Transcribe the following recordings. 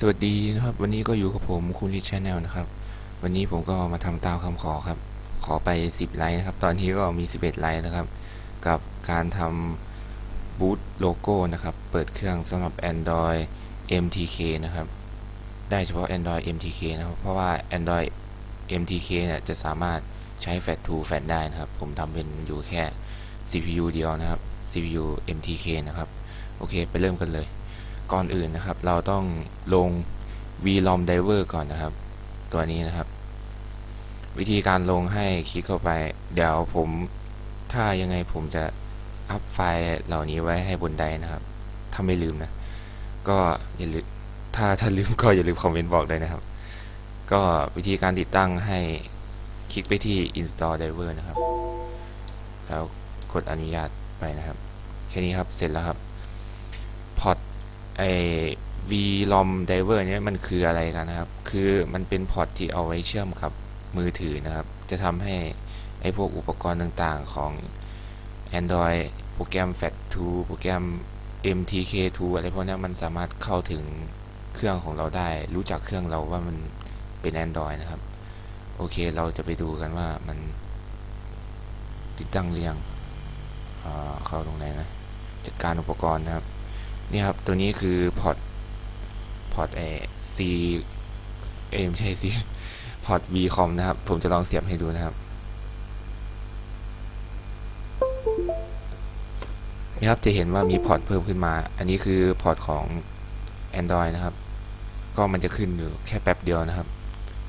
สวัสดีนะครับ วันนี้ก็อยู่กับผมคุณลิชแนลนะครับ วันนี้ผมก็มาทำตามคำขอครับ ขอไป 10 ไลค์นะครับ ตอนนี้ก็มี 11 ไลค์นะครับ กับการทำบูตโลโก้นะครับ เปิดเครื่องสำหรับ Android MTK นะครับ ได้เฉพาะ Android MTK นะครับ เพราะว่า Android MTK เนี่ยจะสามารถใช้ Fat to Fat ได้นะครับ ผมทำเป็นอยู่แค่ CPU เดียวนะครับ CPU MTK นะครับ โอเค ไปเริ่มกันเลย ก่อนอื่นนะครับ เราต้องลง vlom driver ก่อนนะครับ ตัวนี้นะครับ วิธีการลงให้คลิกเข้าไป เดี๋ยวผมถ้ายังไงผมจะอัพไฟล์เหล่านี้ไว้ให้บนไดนะครับ ถ้าไม่ลืมนะ ก็อย่าลืมถ้าถ้าลืมก็อย่าลืมคอมเมนต์บอกเลยนะครับ ก็วิธีการติดตั้งให้คลิกไปที่ install driver นะครับ แล้วกดอนุญาตไปนะครับ แค่นี้ครับ เสร็จแล้วครับ ไอ vlom driver เนี่ยมันคืออะไรกันนะครับ คือมันเป็นพอร์ตที่เอาไว้เชื่อมกับมือถือนะครับ จะทำให้ไอพวกอุปกรณ์ต่างๆของ Android โปรแกรม FAT2 โปรแกรม MTK2 อะไรพวกนี้มันสามารถเข้าถึงเครื่องของเราได้ รู้จักเครื่องเราว่ามันเป็น Android นะครับ โอเคเราจะไปดูกันว่ามันติดตั้งหรือยังเข้าตรงไหนนะ จัดการอุปกรณ์นะครับ นี่ครับ ตัวนี้คือพอร์ตพอร์ตเอ C เอไม่ใช่ C พอร์ต Vcom นะครับ ผมจะลองเสียบให้ดูนะครับนี่ครับจะเห็นว่ามีพอร์ตเพิ่มขึ้นมา อันนี้คือพอร์ตของ Android นะครับ ก็มันจะขึ้นอยู่แค่แป๊บเดียวนะครับ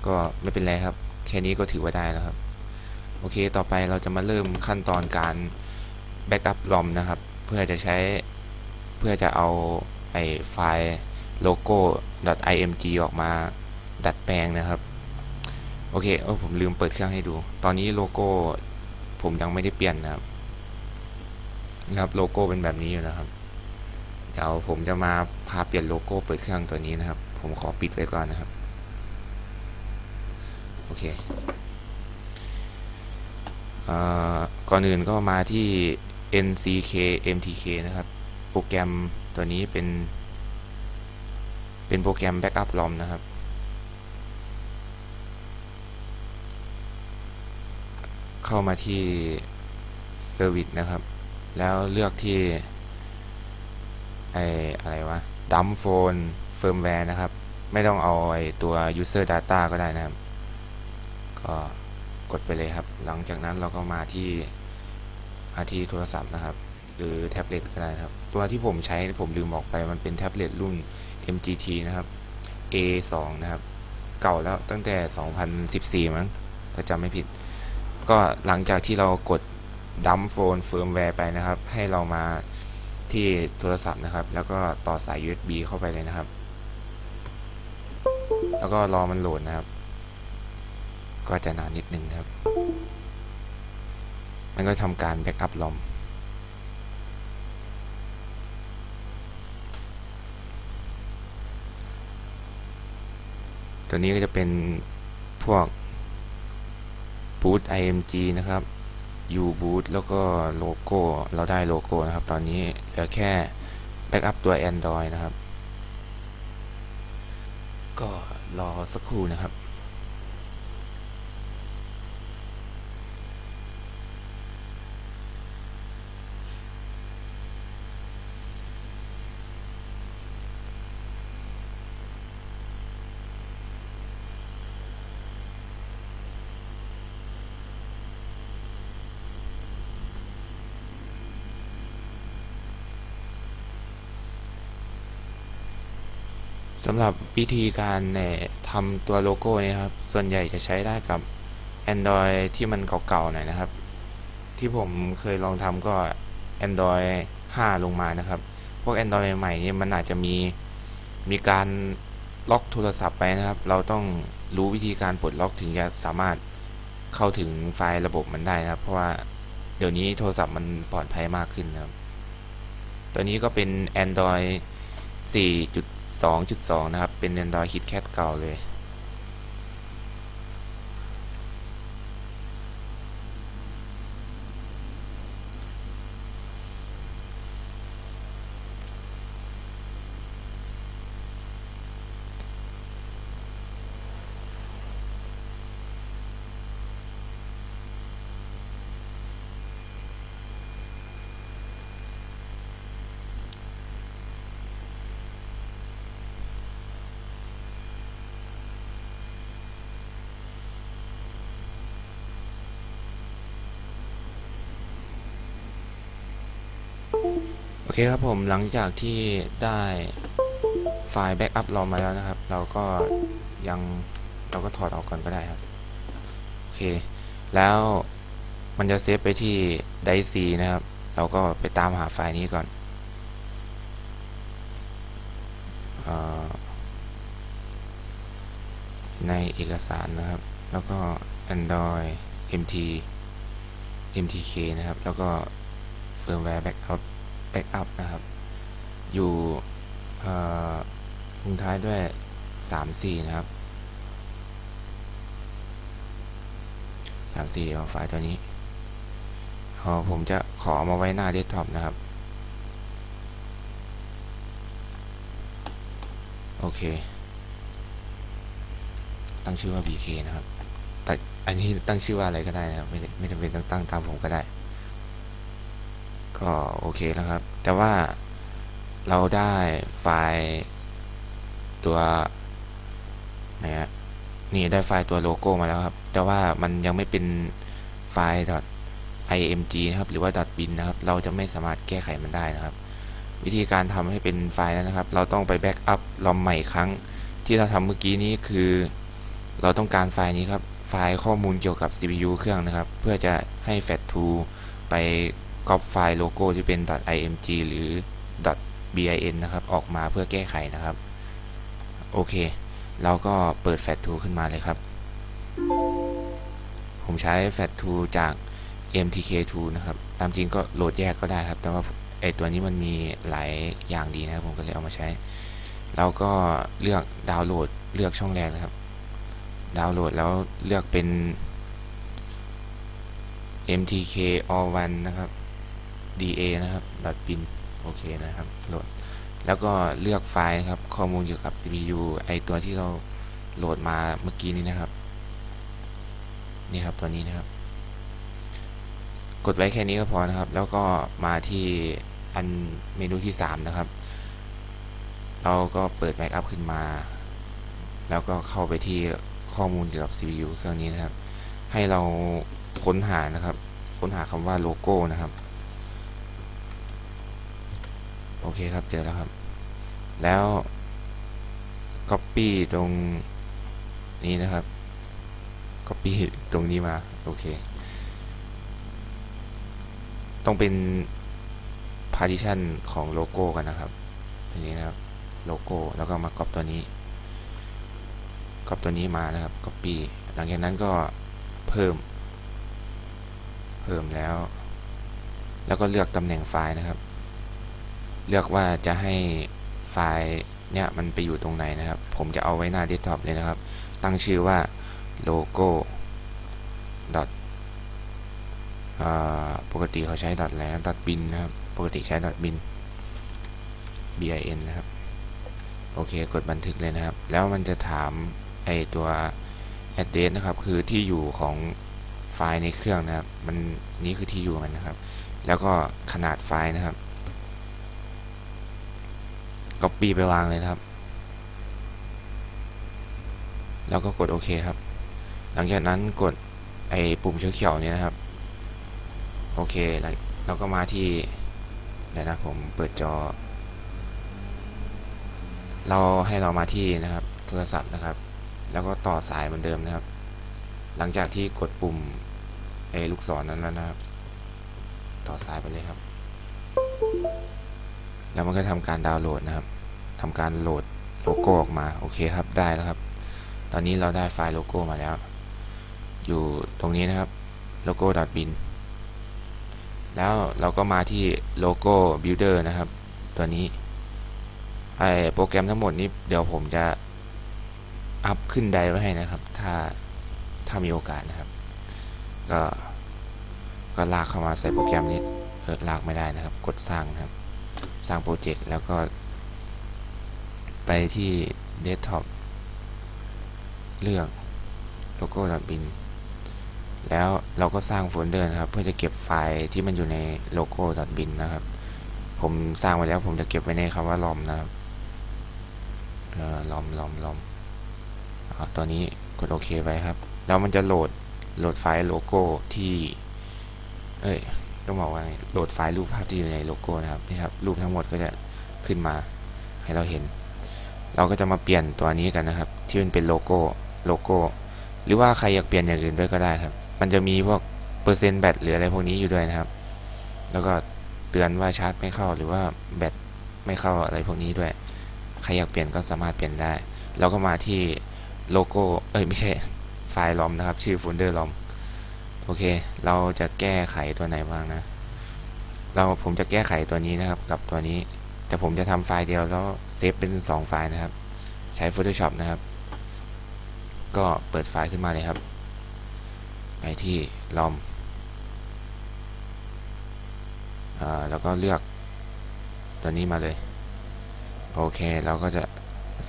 ก็ไม่เป็นไรครับ แค่นี้ก็ถือว่าได้แล้วครับ โอเค ต่อไปเราจะมาเริ่มขั้นตอนการแบ็กอัพลอมนะครับ เพื่อจะใช้ เพื่อจะเอาไอไฟล์โลโก้ .img ออกมาดัดแปลงนะครับ โอเคเออผมลืมเปิดเครื่องให้ดู ตอนนี้โลโก้ผมยังไม่ได้เปลี่ยนนะครับนะครับโลโก้เป็นแบบนี้อยู่นะครับ เดี๋ยวผมจะมาพาเปลี่ยนโลโก้เปิดเครื่องตัวนี้นะครับ ผมขอปิดไว้ก่อนนะครับ โอเคเออก่อนอื่นก็มาที่ nck mtk นะครับ โปรแกรมตัวนี้เป็น เป็นโปรแกรม Backup ROM นะครับ เข้ามาที่ Service นะครับ แล้วเลือกที่ไออะไรวะ Dump Phone Firmware นะครับ ไม่ต้องเอาไอตัว User Data ก็ได้นะครับ ก็กดไปเลยครับ หลังจากนั้นเราก็มาที่มาที่โทรศัพท์นะครับ หรือแท็บเล็ตก็ได้ครับ ตัวที่ผมใช้ผมลืมบอกไปมันเป็นแท็บเล็ตรุ่น MGT นะครับ A2 นะครับ เก่าแล้วตั้งแต่ 2014 มั้งถ้าจำไม่ผิด ก็หลังจากที่เรากดดัมโฟนเฟิร์มแวร์ไปนะครับ ให้เรามาที่โทรศัพท์นะครับ แล้วก็ต่อสาย USB เข้าไปเลยนะครับ แล้วก็รอมันโหลดนะครับ ก็จะนานนิดนึงนะครับ มันก็ทำการแบ็กอัพลอม ตัวนี้ก็จะเป็นพวก boot img นะครับ u boot แล้วก็โลโก้ เราได้โลโก้นะครับ ตอนนี้เหลือแค่แบ็กอัพตัว Android นะครับ ก็รอสักครู่นะครับ สำหรับวิธีการเนี่ยทำตัวโลโก้นี่ครับ ส่วนใหญ่จะใช้ได้กับ Android ที่มันเก่าๆหน่อยนะครับ ที่ผมเคยลองทำก็ Android 5 ลงมานะครับ พวก Android ใหม่ๆเนี่ยมันอาจจะมีมีการล็อกโทรศัพท์ไปนะครับ เราต้องรู้วิธีการปลดล็อกถึงจะสามารถเข้าถึงไฟล์ระบบมันได้นะครับ เพราะว่าเดี๋ยวนี้โทรศัพท์มันปลอดภัยมากขึ้นนะครับ ตัวนี้ก็เป็น Android 2.2 นะครับ เป็นเนนดอร์ฮิดแคดเก่าเลย เคครับผมหลังจากที่ได้ไฟล์แบ็กอัพเรามาแล้วนะครับ เราก็ยังเราก็ถอดออกก่อนก็ได้ครับ โอเค แล้วมันจะเซฟไปที่ไดซีนะครับ เราก็ไปตามหาไฟล์นี้ก่อนออในเอกสารนะครับ แล้วก็ Android MT MTK นะครับ แล้วก็ firmware backup backup นะครับ อยู่เอ่อลงท้ายด้วย 34 นะครับ 34เอาไฟล์ตัวนี้เอาผมจะขอมาไว้หน้าเดสก์ท็อปนะครับ โอเค ตั้งชื่อว่า BK นะครับ แต่อันนี้ตั้งชื่อว่าอะไรก็ได้นะครับ ไม่ไม่จำเป็นต้องตั้งตามผมก็ได้ ก็โอเคแล้วครับ แต่ว่าเราได้ไฟล์ตัวไหนฮะนี่ได้ไฟล์ตัวโลโก้มาแล้วครับ แต่ว่ามันยังไม่เป็นไฟล์ .img นะครับ หรือว่า .bin นะครับ เราจะไม่สามารถแก้ไขมันได้นะครับ วิธีการทำให้เป็นไฟล์นั้นนะครับ เราต้องไปแบ็กอัพลอมใหม่ครั้ง ที่เราทำเมื่อกี้นี้คือ เราต้องการไฟล์นี้ครับ ไฟล์ข้อมูลเกี่ยวกับ CPU เครื่องนะครับ เพื่อจะให้ FAT2 ไป ก๊อปไฟล์โลโก้ที่เป็น .img หรือ .bin นะครับ ออกมาเพื่อแก้ไขนะครับ โอเค เราก็เปิด FAT2 ขึ้นมาเลยครับ ผมใช้ FAT2 จาก MTK2 นะครับ ตามจริงก็โหลดแยกก็ได้ครับ แต่ว่าไอตัวนี้มันมีหลายอย่างดีนะครับ ผมก็เลยเอามาใช้ เราก็เลือกดาวน์โหลดเลือกช่องแรกนะครับ ดาวน์โหลดแล้วเลือกเป็น MTK all one นะครับ DA นะครับ .bin โอเคนะครับโหลดแล้วก็เลือกไฟล์นะครับ ข้อมูลเกี่ยวกับ CPU ไอตัวที่เราโหลดมาเมื่อกี้นี้นะครับ นี่ครับตัวนี้นะครับ กดไว้แค่นี้ก็พอนะครับ แล้วก็มาที่อันเมนูที่ 3 นะครับ เราก็เปิดแบ็กอัพขึ้นมา แล้วก็เข้าไปที่ข้อมูลเกี่ยวกับ CPU เครื่องนี้นะครับ ให้เราค้นหานะครับ ค้นหาคำว่าโลโก้นะครับ โอเคครับ เจอแล้วครับ แล้ว Copy ตรงนี้นะครับ Copy ตรงนี้มา โอเค ต้องเป็น partition ของโลโก้กันนะครับอันนี้นะครับ โลโก้ แล้วก็มา copy ตัวนี้ copy ตัวนี้มานะครับ copy หลังจากนั้นก็เพิ่ม เพิ่มแล้ว แล้วก็เลือกตำแหน่งไฟล์นะครับ เลือกว่าจะให้ไฟล์เนี่ยมันไปอยู่ตรงไหนนะครับ ผมจะเอาไว้หน้าเดสก์ท็อปเลยนะครับ ตั้งชื่อว่าโลโก้ dot อ่าปกติเขาใช้ dot แล้ว dot bin นะครับ ปกติใช้ dot bin bin นะครับ โอเค กดบันทึกเลยนะครับ แล้วมันจะถามไอตัว address นะครับ คือที่อยู่ของไฟล์ในเครื่องนะครับ มันนี่คือที่อยู่มันนะครับ แล้วก็ขนาดไฟล์นะครับ copy ไปวางเลยนะครับ แล้วก็กดโอเคครับ หลังจากนั้นกดไอ้ปุ่มเขียวๆเนี่ยนะครับ โอเคแล้วเราก็มาที่เดี๋ยวนะผมเปิดจอ เราให้เรามาที่นะครับโทรศัพท์นะครับ แล้วก็ต่อสายเหมือนเดิมนะครับ หลังจากที่กดปุ่มไอ้ลูกศรนั้นแล้วนะครับ ต่อสายไปเลยครับ แล้วมันก็ทำการดาวน์โหลดนะครับทำการโหลดโลโก้ออกมา โอเคครับ ได้แล้วครับ ตอนนี้เราได้ไฟล์โลโก้มาแล้ว อยู่ตรงนี้นะครับโลโก้ .bin แล้วเราก็มาที่โลโก้ builder นะครับ ตัวนี้ ไอโปรแกรมทั้งหมดนี้เดี๋ยวผมจะอัพขึ้นไดไว้ให้นะครับ ถ้า ถ้ามีโอกาสนะครับ ก็ ก็ลากเข้ามาใส่โปรแกรมนี้เออลากไม่ได้นะครับ กดสร้างนะครับ สร้างโปรเจกต์แล้วก็ไปที่เดสก์ท็อปเลือกโลโก้ .bin แล้วเราก็สร้างโฟลเดอร์นะครับ เพื่อจะเก็บไฟล์ที่มันอยู่ในโลโก้ .bin นนะครับ ผมสร้างไว้แล้วผมจะเก็บไว้ในคำว่าลอมนะครับลอมลอมลอมเอาตัวนี้กดโอเคไว้ครับ แล้วมันจะโหลดโหลดไฟล์โลโก้ที่ เอ้ย ต้องบอกว่าโหลดไฟล์รูปภาพที่อยู่ในโลโก้นะครับนี่ครับรูปทั้งหมดก็จะขึ้นมาให้เราเห็น เราก็จะมาเปลี่ยนตัวนี้กันนะครับ ที่มันเป็นโลโก้โลโก้ หรือว่าใครอยากเปลี่ยนอย่างอื่นด้วยก็ได้ครับ มันจะมีพวกเปอร์เซ็นต์แบตหรืออะไรพวกนี้อยู่ด้วยนะครับ แล้วก็เตือนว่าชาร์จไม่เข้าหรือว่าแบตไม่เข้าอะไรพวกนี้ด้วย ใครอยากเปลี่ยนก็สามารถเปลี่ยนได้ เราก็มาที่โลโก้ เอ้ยไม่ใช่ไฟล์ลอมนะครับ ชื่อโฟลเดอร์ลอม โอเค เราจะแก้ไขตัวไหนบ้างนะ เราผมจะแก้ไขตัวนี้นะครับ กับตัวนี้ แต่ผมจะทำไฟล์เดียวแล้วเซฟเป็น 2 ไฟล์นะครับ ใช้ Photoshop นะครับ ก็เปิดไฟล์ขึ้นมาเลยครับ ไปที่ลอมอ่าแล้วก็เลือกตัวนี้มาเลย โอเค เราก็จะ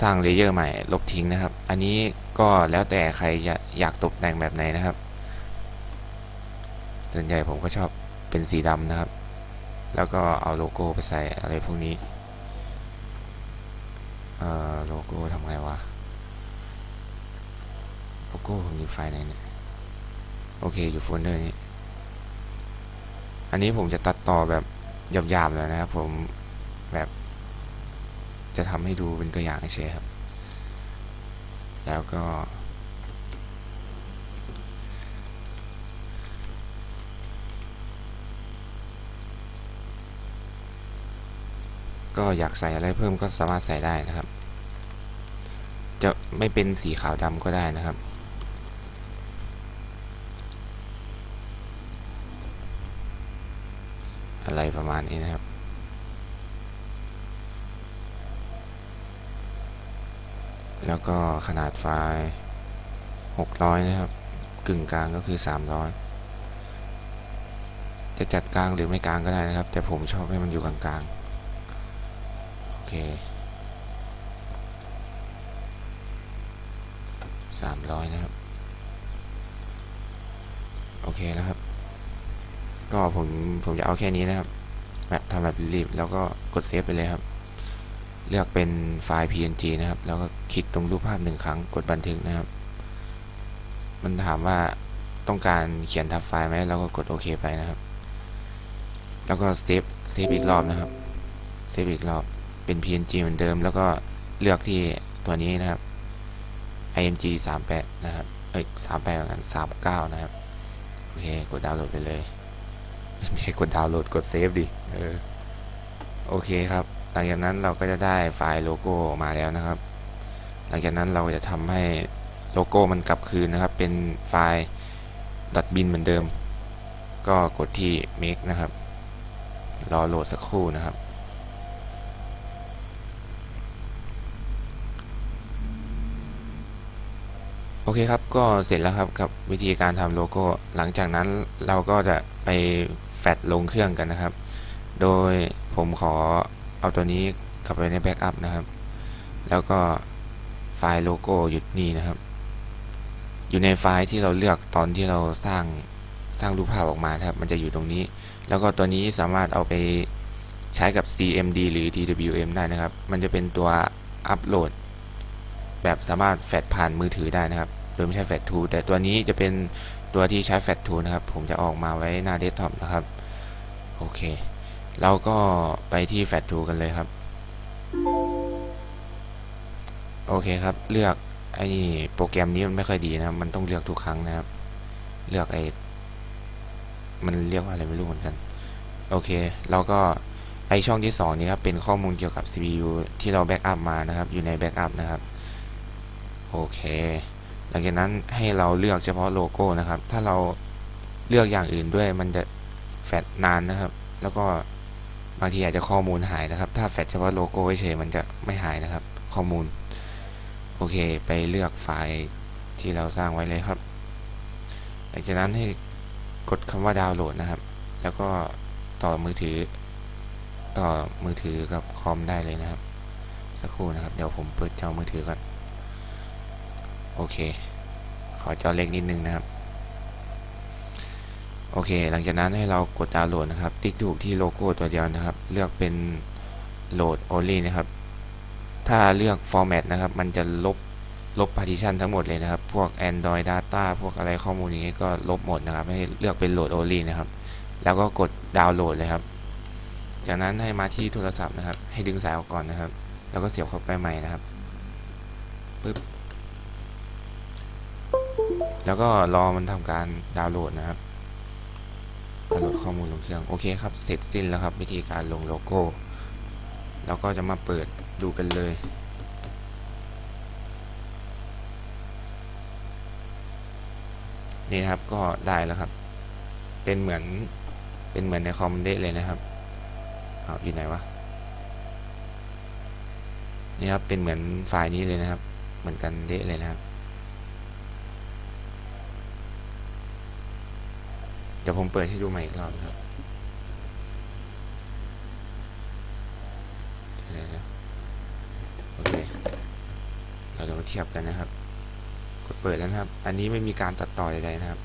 สร้างเลเยอร์ใหม่ลบทิ้งนะครับ อันนี้ก็แล้วแต่ใครอยากตกแต่งแบบไหนนะครับ ส่วนใหญ่ผมก็ชอบเป็นสีดำนะครับ แล้วก็เอาโลโก้ไปใส่อะไรพวกนี้เอ่อโลโก้ทำไงวะ โลโก้ผมอยู่ไฟล์ไหนเนี่ย โอเค อยู่โฟลเดอร์นี้ อันนี้ผมจะตัดต่อแบบหยาบๆเลยนะครับ ผมแบบ จะทำให้ดูเป็นตัวอย่างเฉยครับ แล้วก็ ก็อยากใส่อะไรเพิ่มก็สามารถใส่ได้นะครับ จะไม่เป็นสีขาวดำก็ได้นะครับอะไรประมาณนี้นะครับ แล้วก็ขนาดไฟล์ 600 นะครับ กึ่งกลางก็คือ 300 จะจัดกลางหรือไม่กลางก็ได้นะครับ แต่ผมชอบให้มันอยู่กลางๆ โอเค300นะครับ โอเคแล้วครับ ก็ผมผมจะเอาแค่นี้นะครับแบบทำแบบรีบๆแล้วก็กดเซฟไปเลยครับ เลือกเป็นไฟล์ png นะครับ แล้วก็คลิกตรงรูปภาพหนึ่งครั้งกดบันทึกนะครับ มันถามว่าต้องการเขียนทับไฟล์ไหมเราก็กดโอเคไปนะครับ แล้วก็เซฟเซฟอีกรอบนะครับ เซฟอีกรอบ เป็น png เหมือนเดิม แล้วก็เลือกที่ตัวนี้นะครับ img 38 นะครับ เอ้ย38เหมือนกัน39 นะครับ โอเค กดดาวน์โหลดไปเลย ไม่ใช่กดดาวน์โหลด กดเซฟดิ เออ โอเคครับ หลังจากนั้นเราก็จะได้ไฟล์โลโก้มาแล้วนะครับ หลังจากนั้นเราจะทำให้โลโก้มันกลับคืนนะครับ เป็นไฟล์ .bin เหมือนเดิม ก็กดที่ make นะครับ รอโหลดสักครู่นะครับ โอเคครับก็เสร็จแล้วครับกับวิธีการทำโลโก้ หลังจากนั้นเราก็จะไปแฟดลงเครื่องกันนะครับ โดยผมขอเอาตัวนี้กลับไปในแบ็กอัพนะครับ แล้วก็ไฟล์โลโก้อยู่นี่นะครับ อยู่ในไฟล์ที่เราเลือกตอนที่เราสร้างสร้างรูปภาพออกมาครับ มันจะอยู่ตรงนี้ แล้วก็ตัวนี้สามารถเอาไปใช้กับ CMD หรือ DWM ได้นะครับ มันจะเป็นตัวอัปโหลด แบบสามารถแฟดผ่านมือถือได้นะครับ โดยไม่ใช่แฟดทูแต่ตัวนี้จะเป็นตัวที่ใช้แฟดทูนะครับ ผมจะออกมาไว้หน้าเดสก์ท็อปนะครับ โอเค เราก็ไปที่แฟดทูกันเลยครับ โอเคครับ เลือกไอ้โปรแกรมนี้มันไม่ค่อยดีนะมันต้องเลือกทุกครั้งนะครับ เลือกไอ้มันเรียกว่าอะไรไม่รู้เหมือนกัน โอเค เราก็ไอช่องที่สองนี้ครับ เป็นข้อมูลเกี่ยวกับ CPU ที่เราแบ็กอัพมานะครับ อยู่ในแบ็กอัพนะครับ โอเค หลังจากนั้นให้เราเลือกเฉพาะโลโก้นะครับ ถ้าเราเลือกอย่างอื่นด้วยมันจะแฟดนานนะครับ แล้วก็บางทีอาจจะข้อมูลหายนะครับ ถ้าแฟดเฉพาะโลโก้เฉยมันจะไม่หายนะครับ ข้อมูล โอเค ไปเลือกไฟล์ที่เราสร้างไว้เลยครับ หลังจากนั้นให้กดคำว่าดาวน์โหลดนะครับ แล้วก็ต่อมือถือ ต่อมือถือกับคอมได้เลยนะครับ สักครู่นะครับ เดี๋ยวผมเปิดจอมือถือก่อน โอเค ขอจอเล็กนิดนึงนะครับ โอเค หลังจากนั้นให้เรากดดาวน์โหลดนะครับ ติ๊กถูกที่โลโก้ตัวเดียวนะครับ เลือกเป็นโหลด only นะครับ ถ้าเลือก format นะครับ มันจะลบลบ partition ทั้งหมดเลยนะครับ พวก android data พวกอะไรข้อมูลอย่างนี้ก็ลบหมดนะครับ ให้เลือกเป็น load only นะครับ แล้วก็กดดาวน์โหลดเลยครับ จากนั้นให้มาที่โทรศัพท์นะครับ ให้ดึงสายออกก่อนนะครับ แล้วก็เสียบเข้าไปใหม่นะครับปึ๊บ แล้วก็รอมันทำการดาวน์โหลดนะครับดาวน์โหลดข้อมูลลงเครื่องโอเคครับ เสร็จสิ้นแล้วครับ วิธีการลงโลโก้แล้วก็จะมาเปิดดูกันเลย นี่ครับก็ได้แล้วครับ เป็นเหมือนเป็นเหมือนในคอมเดะเลยนะครับเอาอยู่ไหนวะนี่ครับเป็นเหมือนไฟล์นี้เลยนะครับ เหมือนกันเดะเลยนะครับ ดี๋ยวผมเปิดให้ดูใหม่อีกรอบนะครับเดี๋ยวนะโอเคเราจะมาเทียบกันนะครับ กดเปิดแล้วนะครับ อันนี้ไม่มีการตัดต่อใดๆนะครับ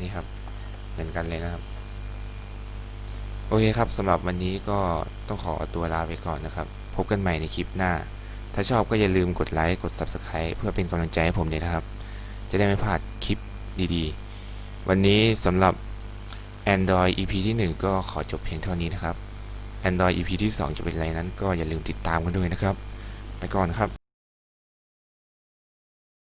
นี่ครับ เหมือนกันเลยนะครับ โอเคครับสำหรับวันนี้ก็ต้องขอตัวลาไปก่อนนะครับ พบกันใหม่ในคลิปหน้า ถ้าชอบก็อย่าลืมกดไลค์ กด Subscribe เพื่อเป็นกำลังใจให้ผมเลยนะครับ จะได้ไม่พลาดคลิปดีๆ วันนี้สำหรับ Android EP ที่ 1 ก็ขอจบเพียงเท่านี้นะครับ Android EP ที่ 2 จะเป็นอะไรนั้นก็อย่าลืมติดตามกันด้วยนะครับ ไปก่อนครับ